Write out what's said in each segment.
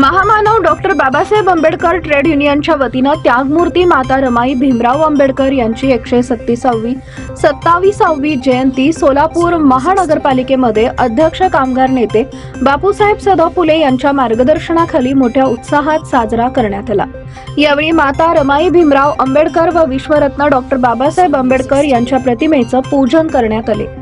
महामानव doctor Babasaheb Ambedkar trade युनियनच्या वतीनं त्यागमूर्ती माता रमाई भीमराव आंबेडकर यांची एकशे सत्तीसावी सत्तावीसावी जयंती सोलापूर महानगरपालिकेमध्ये अध्यक्ष कामगार नेते बापूसाहेब सदा फुले यांच्या मार्गदर्शनाखाली मोठ्या उत्साहात साजरा करण्यात आला. यावेळी माता रमाई भीमराव आंबेडकर व विश्वरत्न डॉक्टर बाबासाहेब आंबेडकर यांच्या प्रतिमेचं पूजन करण्यात आले.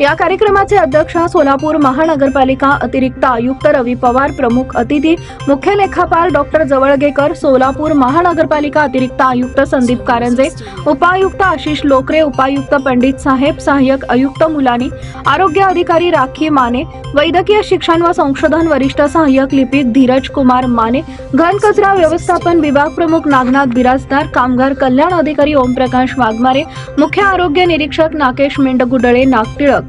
या कार्यक्रमाचे अध्यक्ष सोलापूर महानगरपालिका अतिरिक्त आयुक्त रवी पवार प्रमुख अतिथी मुख्य लेखापाल डॉक्टर जवळगेकर सोलापूर महानगरपालिका अतिरिक्त आयुक्त संदीप कारंजे उपायुक्त आशिष लोकरे उपायुक्त पंडित साहेब सहाय्यक आयुक्त मुलानी आरोग्य अधिकारी राखी माने वैद्यकीय शिक्षण व संशोधन वरिष्ठ सहाय्यक लिपिक धीरज कुमार माने घन कचरा व्यवस्थापन विभाग प्रमुख नागनाथ बिराजदार कामगार कल्याण अधिकारी ओमप्रकाश वाघमारे मुख्य आरोग्य निरीक्षक नाकेश मेंढगुडळे नागटिळक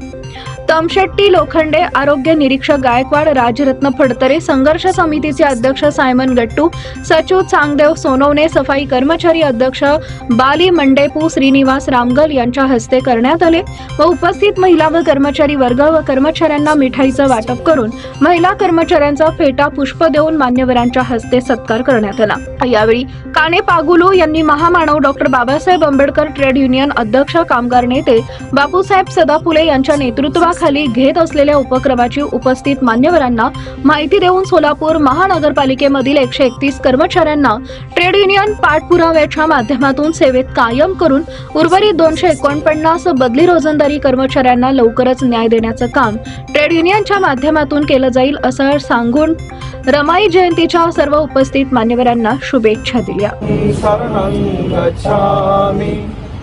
तमशेट्टी लोखंडे आरोग्य निरीक्षक गायकवाड राजरत्न फडतरे संघर्ष समितीचे अध्यक्ष सायमन गट्टू सचिव चांगदेव सोनवणे सफाई कर्मचारी अध्यक्ष बाली मंडेपू श्रीनिवास रामगल यांच्या हस्ते करण्यात आले व उपस्थित महिला व कर्मचारी वर्ग व कर्मचाऱ्यांना मिठाईचं वाटप करून महिला कर्मचाऱ्यांचा फेटा पुष्प देऊन मान्यवरांच्या हस्ते सत्कार करण्यात आला. यावेळी काने पागुलू यांनी महामानव doctor Babasaheb Ambedkar trade union अध्यक्ष कामगार नेते बापूसाहेब सदाफुले यांच्या नेतृत्वाखाली घेत असलेल्या उपक्रमाची उपस्थित मान्यवरांना माहिती देऊन सोलापूर महानगरपालिकेमधील एकशे एकतीस कर्मचाऱ्यांना ट्रेड युनियन पाठपुराव्याच्या माध्यमातून सेवेत कायम करून उर्वरित दोनशे एकोणपन्नास बदली रोजंदारी कर्मचाऱ्यांना लवकरच न्याय देण्याचं काम ट्रेड युनियनच्या माध्यमातून केलं जाईल असं सांगून रमाई जयंतीच्या सर्व उपस्थित मान्यवरांना शुभेच्छा दिल्या.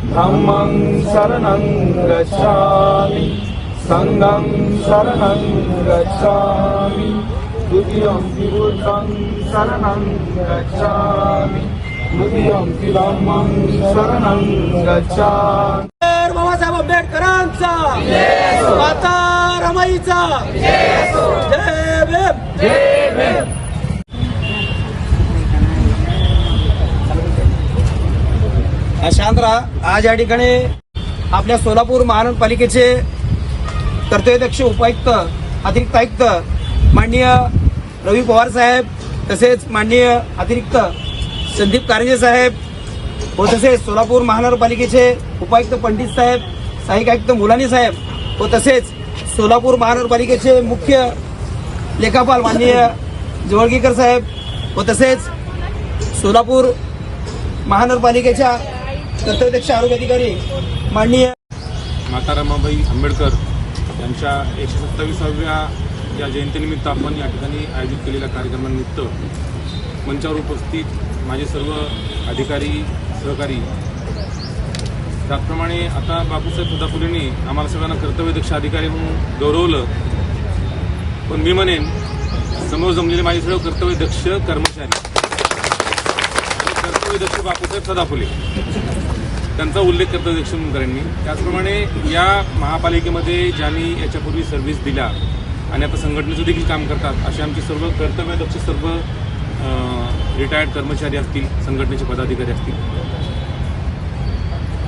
धम्मं शरणं गच्छामि. सङ्गं शरणं गच्छामि। द्वितीयं विबुद्धं शरणं गच्छामि। तृतीयं धम्मं शरणं गच्छामि। डॉक्टर बाबासाहेब आंबेडकरांचा। माता रमाईचा जय भीम। शांत राहा आज या ठिकाणी आपल्या सोलापूर महानगरपालिकेचे कर्तव्याध्यक्ष उपायुक्त अतिरिक्त आयुक्त माननीय रवी पवार साहेब तसेच माननीय अतिरिक्त संदीप कारंजे साहेब व तसेच सोलापूर महानगरपालिकेचे उपायुक्त पंडित साहेब सहाय्यक आयुक्त मुलानी साहेब व तसेच सोलापूर महानगरपालिकेचे मुख्य लेखापाल माननीय जवळगीकर साहेब व तसेच सोलापूर महानगरपालिकेच्या कर्तव्यध्यक्ष आरोग्य अधिकारी माननीय माता रमाबाई आंबेडकर यांच्या एकशे सत्तावीसाव्या या जयंतीनिमित्त आपण या ठिकाणी आयोजित केलेल्या कार्यक्रमानिमित्त मंचावर उपस्थित माझे सर्व अधिकारी सहकारी. त्याचप्रमाणे आता बापूसाहेब सदाफुलेंनी आम्हाला सगळ्यांना कर्तव्यदक्ष अधिकारी म्हणून गौरवलं. पण मी म्हणेन समोर जमलेले माझे सर्व कर्तव्यदक्ष कर्मचारी. कर्तव्यदक्ष बापूसाहेब सदाफुले त्यांचा उल्लेख करतो म्हणून करेन त्याचप्रमाणे या महापालिकेमध्ये ज्यांनी याच्यापूर्वी सर्व्हिस दिल्या आणि आता संघटनेचं देखील काम करतात असे आमचे सर्व कर्तव्यदक्ष सर्व रिटायर्ड कर्मचारी असतील संघटनेचे पदाधिकारी असतील.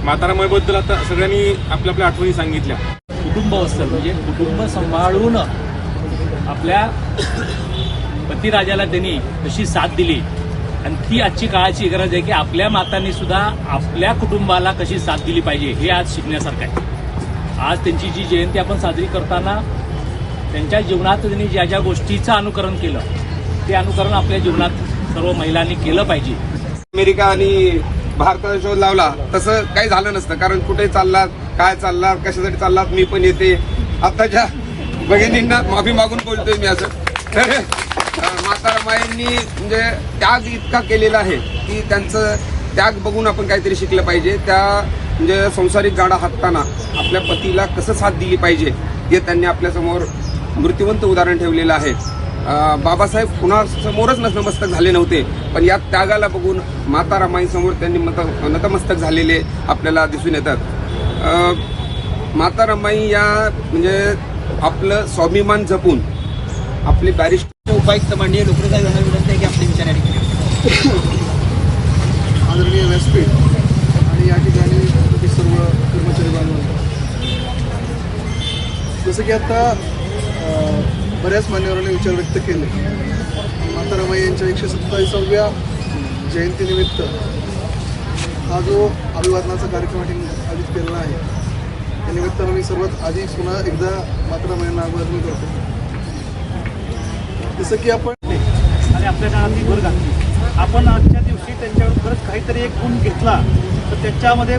म्हातारामाईबद्दल आता सगळ्यांनी आपल्या आपल्या आठवणी सांगितल्या. कुटुंब असतं म्हणजे कुटुंब सांभाळून आपल्या पतिराजाला त्यांनी कशी साथ दिली आणि ती आजची काळाची गरज आहे की आपल्या मातांनी सुद्धा आपल्या कुटुंबाला कशी साथ दिली पाहिजे हे आज शिकण्यासारखं आहे. आज त्यांची जी जयंती आपण साजरी करताना त्यांच्या जीवनात त्यांनी ज्या ज्या गोष्टीचं अनुकरण केलं ते अनुकरण आपल्या जीवनात सर्व महिलांनी केलं पाहिजे. अमेरिका आणि भारताचा शोध लावला तसं काही झालं नसतं कारण कुठे चाललात काय चाललात कशासाठी चाललात मी पण येते. आताच्या भगिनींना माफी मागून बोलतोय मी असं. तर म्हणजे त्याग इतका केलेला आहे की त्यांचं त्याग बघून आपण काहीतरी शिकलं पाहिजे. त्या म्हणजे संसारिक गाडा हाकताना आपल्या पतीला कसं साथ दिली पाहिजे हे त्यांनी आपल्यासमोर मृत्यूवंत उदाहरण ठेवलेलं आहे. बाबासाहेब कुणासमोरच नतमस्तक झाले नव्हते पण या त्यागाला बघून माता रमाईसमोर त्यांनी मत नतमस्तक झालेले आपल्याला दिसून येतात. माता रमाई या म्हणजे आपलं स्वाभिमान जपून आपली बॅरिस्टर उपायुक्त माननीय लोकरे साहेब यांना विनंती आहे की आपले विचार या ठिकाणी आदरणीय व्यासपीठ आणि या ठिकाणी सर्व कर्मचारी बांधव जसं की आता बऱ्याच मान्यवरांनी विचार व्यक्त केले. माता रमाई यांच्या एकशे सत्तावीसाव्या जयंतीनिमित्त हा जो अभिवादनाचा कार्यक्रम आयोजित केलेला आहे त्या निमित्तानं मी सर्वात आधी पुन्हा एकदा माता रमाईंना अभिवादन करतो. जसं की आपण आणि आपल्या काळात भर घातली. आपण आजच्या दिवशी त्यांच्यावर खरंच काहीतरी एक गुण घेतला. तर त्याच्यामध्ये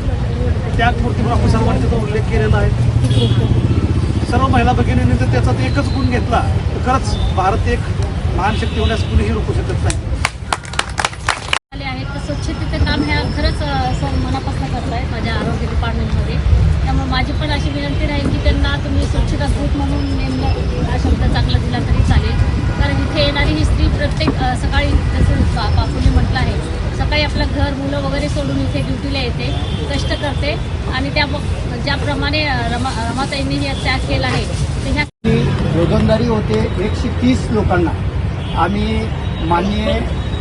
त्यागमूर्ती म्हणून आपण सर्वांनी त्याचा उल्लेख केलेला आहे. सर्व महिला भगिनींनी जर त्याचा एकच गुण घेतला तर खरंच भारत एक महान शक्ती होण्यास कुणीही रोखू शकत नाही आले आहेत तर स्वच्छतेचं काम ह्या खरंच अ, सर मनापासून करत आहेत माझ्या आरोग्य डिपार्टमेंटमध्ये त्यामुळे माझी पण अशी विनंती राहील की त्यांना तुम्ही स्वच्छता दूत म्हणून नेमणं हा शब्द चांगला दिला तरी चालेल कारण इथे येणारी ही स्त्री प्रत्येक सकाळी जसं बापूने म्हटलं आहे सकाळी आपलं घर मुलं वगैरे सोडून इथे ड्युटीला येते कष्ट करते आणि त्या ज्याप्रमाणे रमा रमाताईंनी हे त्याग केला आहे ते ह्या रोजंदारी होते एकशे तीस लोकांना. आम्ही माननीय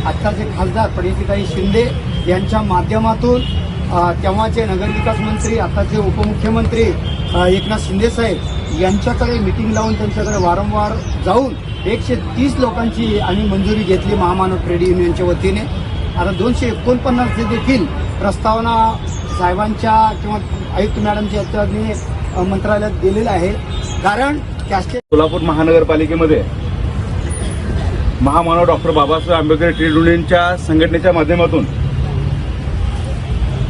आत्ताचे खासदार प्रणितीताई शिंदे यांच्या माध्यमातून तेव्हाचे नगरविकास मंत्री आताचे उपमुख्यमंत्री एकनाथ शिंदे साहेब यांच्याकडे मिटिंग लावून त्यांच्याकडे वारंवार जाऊन एकशे तीस लोकांची आम्ही मंजुरी घेतली महामानव ट्रेड युनियनच्या वतीने. आता दोनशे एकोणपन्नासचे देखील प्रस्तावना साहेबांच्या किंवा आयुक्त मॅडमच्या याच्याने मंत्रालयात दिलेलं आहे. कारण कॅस्टे सोलापूर महानगरपालिकेमध्ये महामानव डॉक्टर बाबासाहेब आंबेडकर ट्रेड युनियनच्या संघटनेच्या माध्यमातून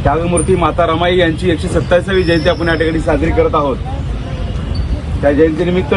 त्यागमूर्ती माता रमाई यांची एकशे सत्तावीसावी जयंती आपण या ठिकाणी साजरी करत आहोत. त्या जयंतीनिमित्त